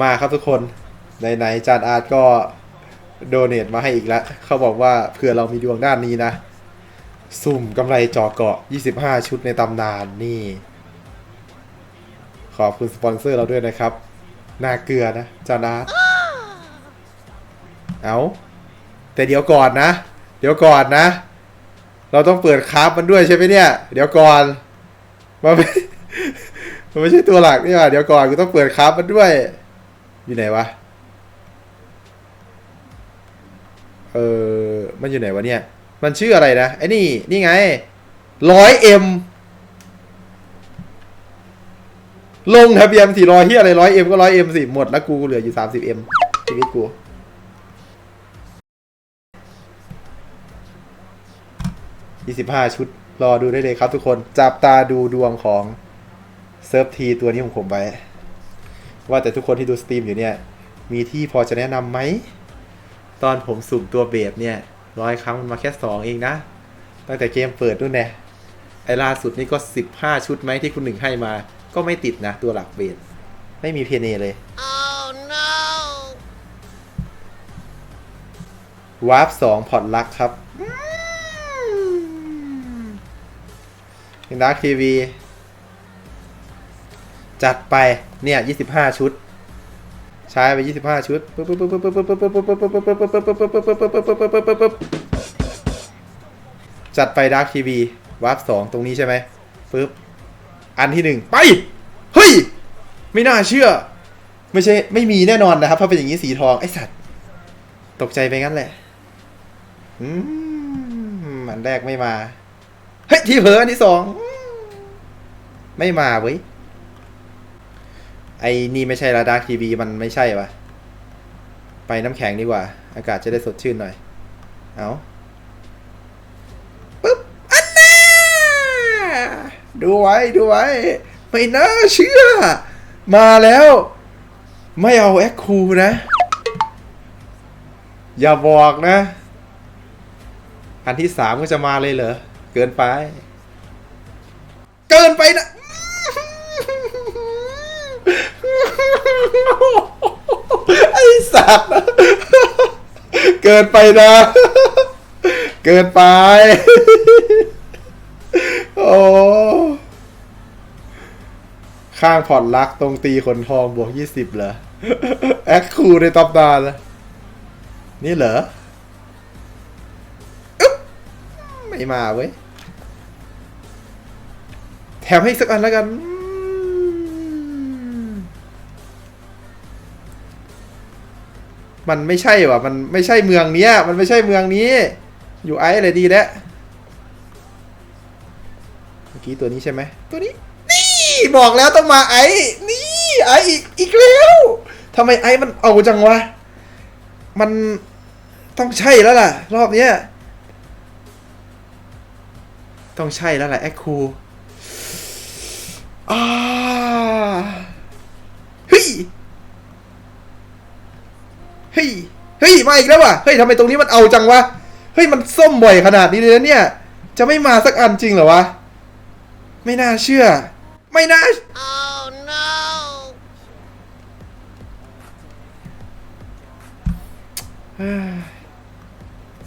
มาครับทุกคนไหนๆจานอาร์ตก็โดเนทมาให้อีกแล้วเขาบอกว่าเผื่อเรามีดวงด้านนี้นะ สุ่มกำไรจอเกาะ 25 ชุดในตำนานนี่ ขอบคุณสปอนเซอร์เราด้วยนะครับ นาเกลือนะจานอาร์ตเอาแต่เดี๋ยวก่อนนะ เดี๋ยวก่อนนะ เราต้องเปิดคราฟมันด้วยใช่ไหมเนี่ย เดี๋ยวก่อนมันไม่มันไม่ใช่ตัวหลักนี่หว่าเดี๋ยวก่อนกูต้องเปิดคราฟมันด้วย อยู่ไหนวะ เออ มันอยู่ไหนวะเนี่ย มันชื่ออะไรนะ ไอ้นี่ นี่ไงร้อยเอ็มลงทะเบียนสี่ร้อยที่อะไรร้อยเอ็มก็ร้อยเอ็มสิหมดแล้วกูเหลืออยู่สามสิบเอ็มชีวิตกูยี่สิบห้าชุด รอดูได้เลยครับทุกคน จับตาดูดวงของเซิร์ฟทีตัวนี้ของผมไว้ ว่าแต่ทุกคนที่ดูสตรีมอยู่เนี่ย มีที่พอจะแนะนำไหม ตอนผมสุ่มตัวเบฟเนี่ยร้อยครั้งมันมาแค่สองเองนะ ตั้งแต่เกมเปิดนู่นแน่ไอ้ล่าสุดนี่ก็สิบห้าชุดไหมที่คุณหนึ่งให้มา ก็ไม่ติดนะ ตัวหลักเบฟไม่มีเพเนเลย Oh no! วาร์ปสองพอร์ตลักครับดักทีวี จัดไป เนี่ยยี่สิบห้าชุด ใช้ไปยี่สิบห้าชุดปึ๊บปึ๊บปึ๊บปึ๊บปึ๊บปึ๊บปึ๊บปึ๊บปึ๊บปึ๊บปึ๊บปึ๊บปึ๊บปึ๊บปึ๊บปึ๊บปึ๊บปึ๊บปึ๊บจัดไปดักทีวีวาร์ปสองตรงนี้ใช่ไหมปึ๊บอันที่หนึ่งไป เฮ้ย ไม่น่าเชื่อ ไม่ใช่ไม่มีแน่นอนนะครับถ้าเป็นอย่างนี้สีทองไอสัตว์ตกใจไปงั้นแหละอืมอันแรกไม่มา เฮ้ย ที่เผลออันที่สอง ไม่มาเว้ย ไอ้นี่ไม่ใช่ระดาทีวีมันไม่ใช่ปะไปน้ำแข็งดีกว่า อากาศจะได้สดชื่นหน่อย เอาปึ๊บ อันน่าดูไว้ ดูไว้ ไม่น่าเชื่อ มาแล้ว ไม่เอาแอคคูนะ อย่าบอกนะ อันที่สามก็จะมาเลยเหรอ เกินไป เกินไปนะ ไอสัตว์เกินไปนะ เกินไป โอ้ข้างผ่อนรักตรงตีขนทองบวกยี่สิบเหรอ แอคคูในตำนานเลนี่เหรอไม่มาเว้ย แถมให้สักอันแล้วกัน มันไม่ใช่ว่ะมันไม่ใช่เมืองเนี้ย มันไม่ใช่เมืองนี้ อยู่ไอซ์อะไรดีแล้วเมื่อกี้ตัวนี้ใช่ไหมตัวนี้ นี่บอกแล้วต้องมาไอซ์นี่ไอซ์อีกอีกแล้วทำไมไอซ์มันเอาจังวะ มันต้องใช่แล้วล่ะ รอบเนี้ยต้องใช่แล้วแหละแอคคูอ่าเฮ้ยเฮ้ย เฮ้ยมาอีกแล้วว่ะเฮ้ยทำไมตรงนี้มันเอาจังวะเฮ้ยมันส้มบ่อยขนาดนี้เลยนะเนี่ย จะไม่มาสักอันจริงเหรอวะไม่น่าเชื่อ ไม่น่า Oh no!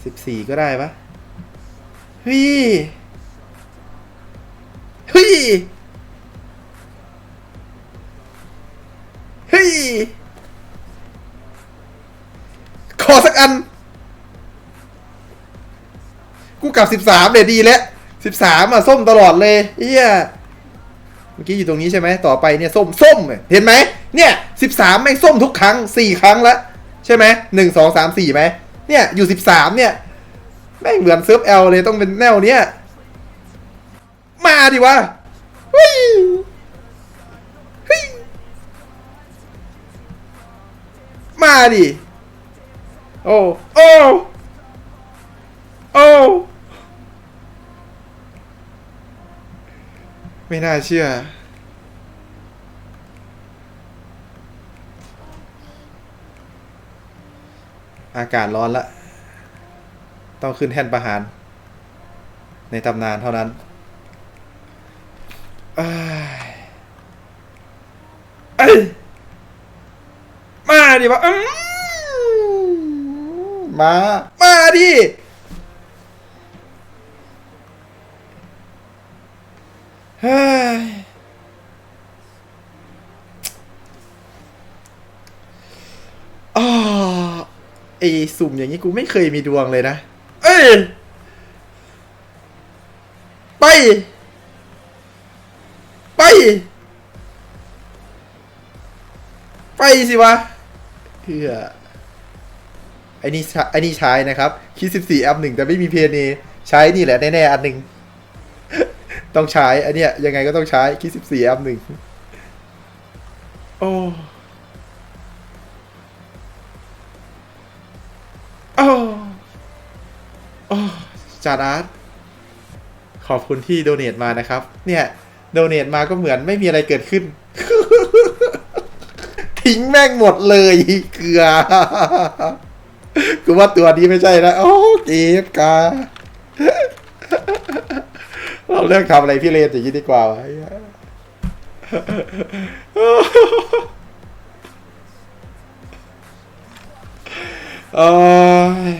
สิบสี่ก็ได้ปะเฮ้ยเฮ้ยเฮ้ย อัน กูกลับสิบสามเลยดีแล้วสิบสามอะส้มตลอดเลยเฮียเมื่อกี้อยู่ตรงนี้ใช่ไหมต่อไปเนี่ยส้มส้มเห็นไหมเนี่ยสิบสามแม่งส้มทุกครั้งสี่ครั้งแล้วใช่ไหมหนึ่งสองสามสี่ไหมเนี่ยอยู่สิบสามเนี่ยแม่งเหมือนเซิร์ฟแอลเลยต้องเป็นแนวเนี้ยมาดิวะเฮ้ยเฮ้ยมาดิ โอ้โอ้โอ้ไม่น่าเชื่อ อากาศร้อนละ ต้องขึ้นแท่นประหาร ในตำนานเท่านั้นเอ้ยเอ้ยดิวะอืม มา มาดิเฮ้ยอ้าไอสุ่มอย่างนี้กูไม่เคยมีดวงเลยนะ เอ้ย ไป ไป ไปสิวะเพื่อ อ้นี่ใช้ไอ้นี่ใช้นะครับคิดสิบสี่แอปหนึ่งแต่ไม่มีเพนใช้นี่แหละแน่ๆอันหนึ่งต้องใช้อันเนี้ยยังไงก็ต้องใช้คิดสิบสี่แอปหนึ่งโอ้โอ้โอ้จาดาร์ตขอบคุณที่โดเน a มานะครับ เนี่ยโดเน a มาก็เหมือนไม่มีอะไรเกิดขึ้น ทิ้งแม่งหมดเลยเกลือ กูว่าตัวนี้ไม่ใช่นะโอ้เก็บกาเราเลือกทำอะไรพี่เลนอย่างนี้ดีกว่าวะไอ้เหี้ยโอ้ย